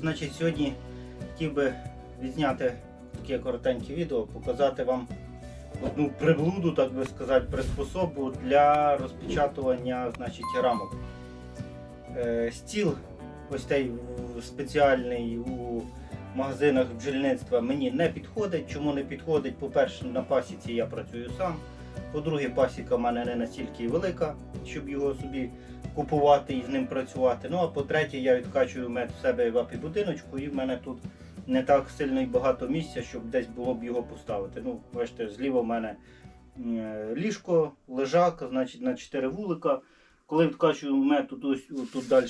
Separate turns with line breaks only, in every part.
Значить, сьогодні хотів би відзняти таке коротеньке відео, показати вам одну приблуду, так би сказати, приспособу для розпечатування значить, рамок. Е, Стіл ось цей спеціальний у магазинах бджільництва мені не підходить. Чому не підходить? По-перше, на пасіці я працюю сам. По-друге, пасіка в мене не настільки велика, щоб його собі купувати і з ним працювати. Ну а по-третє, я відкачую мед в себе в апі-будиночку, і в мене тут не так сильно і багато місця, щоб десь було б його поставити. Ну, бачите, зліва в мене е, ліжко, лежак, значить на 4 вулика. Коли відкачую мед, тут, тут далі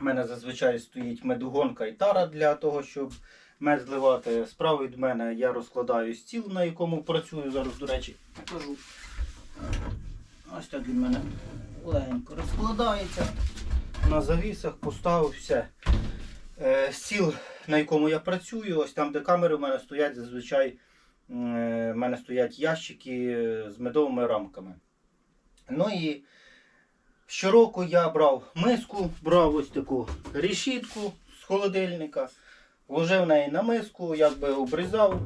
в мене зазвичай стоїть медогонка і тара для того, щоб мед зливати. Справа від мене я розкладаю стіл, на якому працюю. Зараз, до речі, покажу. Ось так він в мене легенько розкладається. На завісах поставив все. Е, стіл, на якому я працюю, ось там, де камери в мене стоять, зазвичай е, в мене стоять ящики з медовими рамками. Ну і щороку я брав миску, брав ось таку решітку з холодильника, вложив неї на миску, якби обрізав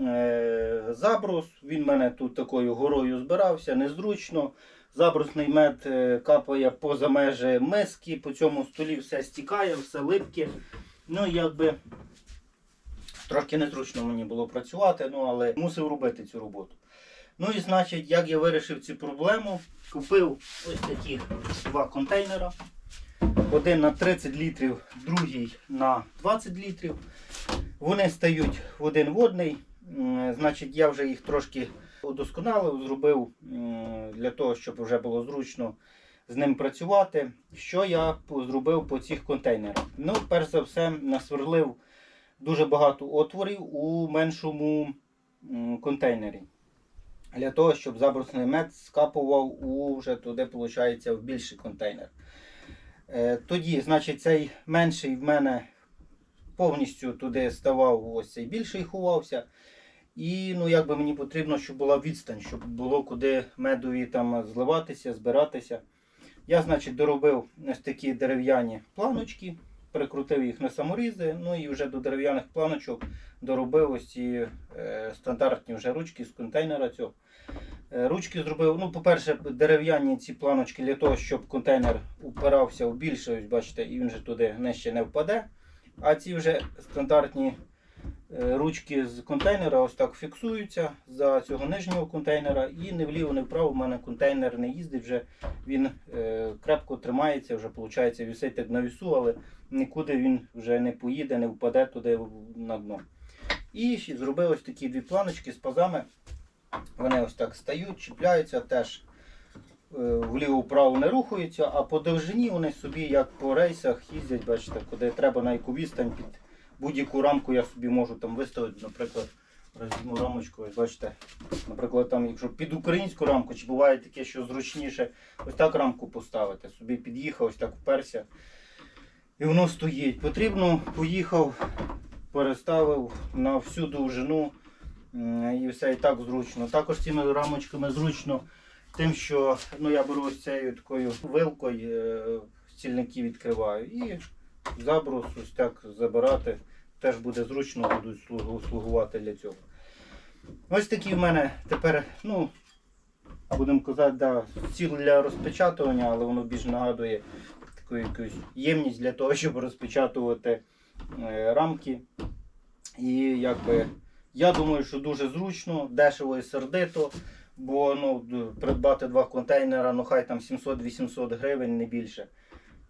е, забрус. Він мене тут такою горою збирався, незручно. Забрусний мед е, капає поза межі миски, по цьому столі все стікає, все липке. Ну, якби трошки незручно мені було працювати, ну але мусив робити цю роботу. Ну і значить, як я вирішив цю проблему, купив ось такі два контейнера. Один на 30 літрів, другий на 20 літрів. Вони стають в один водний. М, Значить, я вже їх трошки удосконалив, зробив для того, щоб вже було зручно з ним працювати. Що я зробив по цих контейнерах? Ну, перш за все, насверлив дуже багато отворів у меншому контейнері. Для того, щоб забрусний мед скапував у вже туди, виходить, в більший контейнер. Е, Тоді, значить, цей менший в мене повністю туди ставав, ось цей більший ховався. І ну, якби мені потрібно, щоб була відстань, щоб було куди медові там зливатися, збиратися. Я, значить, доробив ось такі дерев'яні планочки, прикрутив їх на саморізи, ну і вже до дерев'яних планочок доробив ось ці е, стандартні вже ручки з контейнера цього. Е, Ручки зробив, ну, по-перше, дерев'яні ці планочки для того, щоб контейнер упирався в більше, бачите, і він же туди нижче не впаде. А ці вже стандартні ручки з контейнера ось так фіксуються за цього нижнього контейнера. І не вліво, не вправо в мене контейнер не їздить, вже він е, крепко тримається, вже виходить, висить так на вісу, але нікуди він вже не поїде, не впаде туди на дно. І зробив ось такі дві планочки з пазами. Вони ось так стають, чіпляються теж е, вліво-вправо не рухаються, а по довжині вони собі, як по рейсах, їздять, бачите, куди треба на яку відстань під будь-яку рамку я собі можу там виставити, наприклад, розіму рамочку, ось бачите, наприклад, там, якщо під українську рамку, чи буває таке, що зручніше ось так рамку поставити, собі під'їхав, ось так вперся. І воно стоїть. Потрібно, поїхав, переставив на всю довжину і все і так зручно. Також цими рамочками зручно тим, що ну, я беру ось цією такою вилкою, е, стільники відкриваю і забрус ось так забирати. Теж буде зручно, будуть слугу- слугувати для цього. Ось такі в мене тепер, ну, будемо казати, да, стіл для розпечатування, але воно більш нагадує таку якусь ємність для того, щоб розпечатувати е, рамки. І якби я думаю, що дуже зручно, дешево і сердито, бо ну, придбати два контейнера, ну хай там 700-800 гривень, не більше.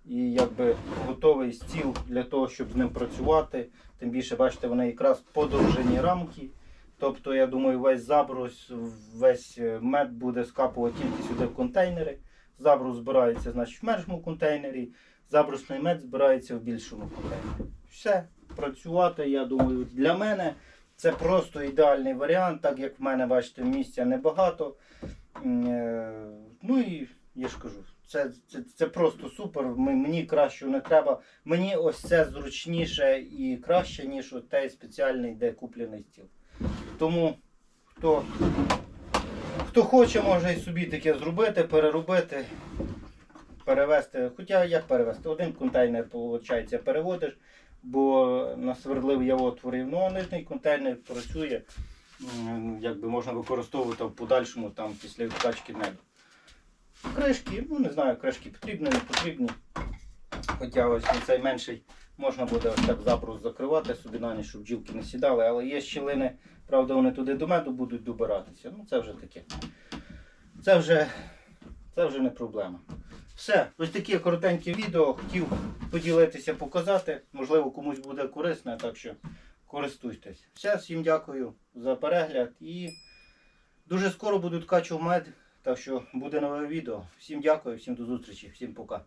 І якби готовий стіл для того, щоб з ним працювати. Тим більше, бачите, вони якраз подовжені рамки. Тобто, я думаю, весь забрус, весь е, мед буде скапувати тільки сюди в контейнери. Забрус збирається значить, в меншому контейнері, забрусний мед збирається в більшому контейнері. Все, працювати, я думаю, для мене це просто ідеальний варіант, так як в мене, бачите, місця небагато. Е, Ну і я ж кажу, це, це, це просто супер. Мені краще не треба. Мені ось це зручніше і краще, ніж той спеціальний, де куплений стіл. Тому хто, хто хоче, може і собі таке зробити, переробити, перевезти. Хоча як перевезти? Один контейнер, виходить, переводиш, бо насверлив я отворів. Ну а нижній контейнер працює, якби можна використовувати в подальшому там після відкачки неба. Кришки, ну не знаю, кришки потрібні, не потрібні. Хоча ось цей менший можна буде ось так запрос закривати собі на ніч, щоб бджілки не сідали, але є щілини, правда, вони туди до меду будуть добиратися. Ну це вже таке. Це вже, це вже не проблема. Все, ось таке коротеньке відео. Хотів поділитися, показати. Можливо, комусь буде корисне, так що користуйтесь. Все, всім дякую за перегляд і дуже скоро будуть качу мед. Так що буде нове відео. Всім дякую, всім до зустрічі, всім пока.